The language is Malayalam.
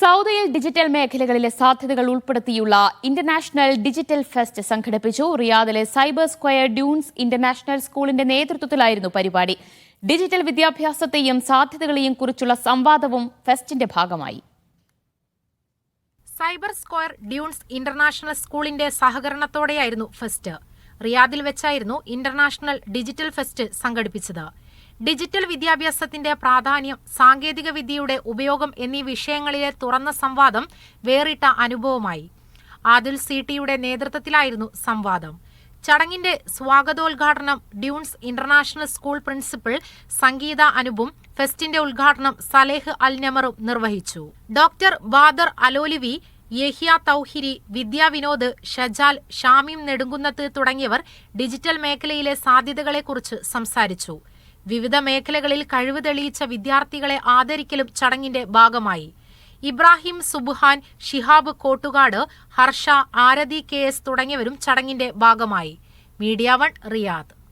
സൗദിയിൽ ഡിജിറ്റൽ മേഖലകളിലെ സാധ്യതകൾ ഉൾപ്പെടുത്തിയുള്ള ഇന്റർനാഷണൽ ഡിജിറ്റൽ ഫെസ്റ്റ് സംഘടിപ്പിച്ചു. റിയാദിലെ സൈബർ സ്ക്വയർ ഡ്യൂൺസ് ഇന്റർനാഷണൽ സ്കൂളിന്റെ നേതൃത്വത്തിലായിരുന്നു പരിപാടി. ഡിജിറ്റൽ വിദ്യാഭ്യാസത്തെയും സാധ്യതകളെയും കുറിച്ചുള്ള സംവാദവും ഫെസ്റ്റിന്റെ ഭാഗമായി. സൈബർ സ്ക്വയർ ഡ്യൂൺസ് ഇന്റർനാഷണൽ സ്കൂളിന്റെ സഹകരണത്തോടെയായിരുന്നു ഫെസ്റ്റ്. റിയാദിൽ വെച്ചായിരുന്നു ഇന്റർനാഷണൽ ഡിജിറ്റൽ ഫെസ്റ്റ് സംഘടിപ്പിച്ചത്. ഡിജിറ്റൽ വിദ്യാഭ്യാസത്തിന്റെ പ്രാധാന്യം സാങ്കേതിക വിദ്യയുടെ ഉപയോഗം എന്നീ വിഷയങ്ങളിലെ തുറന്ന സംവാദം വേറിട്ട അനുഭവമായി. ആദിൽ സി ടിയുടെ നേതൃത്വത്തിലായിരുന്നു സംവാദം. ചടങ്ങിന്റെ സ്വാഗതോദ്ഘാടനം Dunes international school principal Sangeetha Anupam ഫെസ്റ്റിന്റെ ഉദ്ഘാടനം സലേഹ് അൽ നമറും നിർവഹിച്ചു. Doctor Badar Alolivi Yahya Touhiri Vidya Vinod Shajal Shamim Nedunkunnath തുടങ്ങിയവർ ഡിജിറ്റൽ മേഖലയിലെ സാധ്യതകളെക്കുറിച്ച് സംസാരിച്ചു. വിവിധ മേഖലകളിൽ കഴിവ് തെളിയിച്ച വിദ്യാർത്ഥികളെ ആദരിക്കലും ചടങ്ങിന്റെ ഭാഗമായി. ഇബ്രാഹിം സുബുഹാൻ ഷിഹാബ് കോട്ടുകാട് ഹർഷ ആരതി കെ എസ് തുടങ്ങിയവരും ചടങ്ങിന്റെ ഭാഗമായി. Media one Riyadh.